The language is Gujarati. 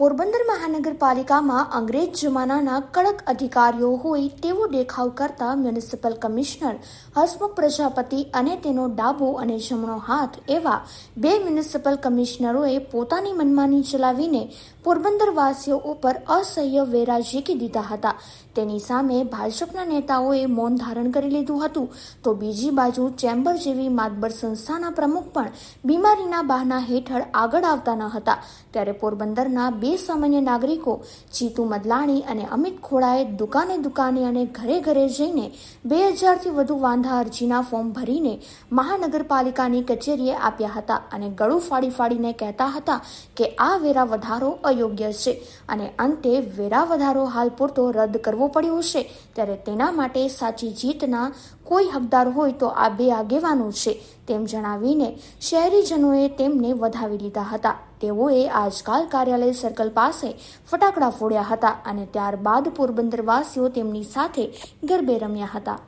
પોરબંદર મહાનગરપાલિકામાં અંગ્રેજ જમાનાના કડક અધિકારીઓ હોય તેવો દેખાવ કરતા મ્યુનિસિપલ કમિશનર, હસમુખ પ્રજાપતિ અને તેનો ડાબો અને જમણો હાથ એવા બે મ્યુનિસિપલ કમિશનરોએ પોતાની મનમાની ચલાવીને પોરબંદરવાસીઓ ઉપર અસહ્ય વેરા ઝીકી દીધા હતા. તેની સામે ભાજપના નેતાઓએ મૌન ધારણ કરી લીધું હતું. તો બીજી બાજુ ચેમ્બર જેવી માતબર સંસ્થાના પ્રમુખ પણ બીમારીના બહાના હેઠળ આગળ આવતા ન હતા. ત્યારે પોરબંદરના બે સામાન્ય નાગરિકો જીતુ મદલાણી અને અમિત ખોડાએ દુકાને દુકાને અને ઘરે ઘરે જઈને બે હજારથી વધુ વાંધા અરજીના ફોર્મ ભરીને મહાનગરપાલિકાની કચેરીએ આપ્યા હતા અને ગળું ફાડી ફાડીને કહેતા હતા કે આ વેરા વધારો અયોગ્ય છે અને અંતે વેરા વધારો હાલ પૂરતો રદ કરવો પડ્યો છે ત્યારે તેના માટે સાચી જીતના કોઈ હકદાર હોય તો આ બે આગેવાનો છે તેમ જણાવીને શહેરીજનોએ તેમને વધાવી લીધા હતા. તેઓએ આજકાલ કાર્યાલય સર્કલ પાસે ફટાકડા ફોડ્યા હતા અને ત્યારબાદ પોરબંદરવાસીઓ તેમની સાથે ગરબે રમ્યા હતા.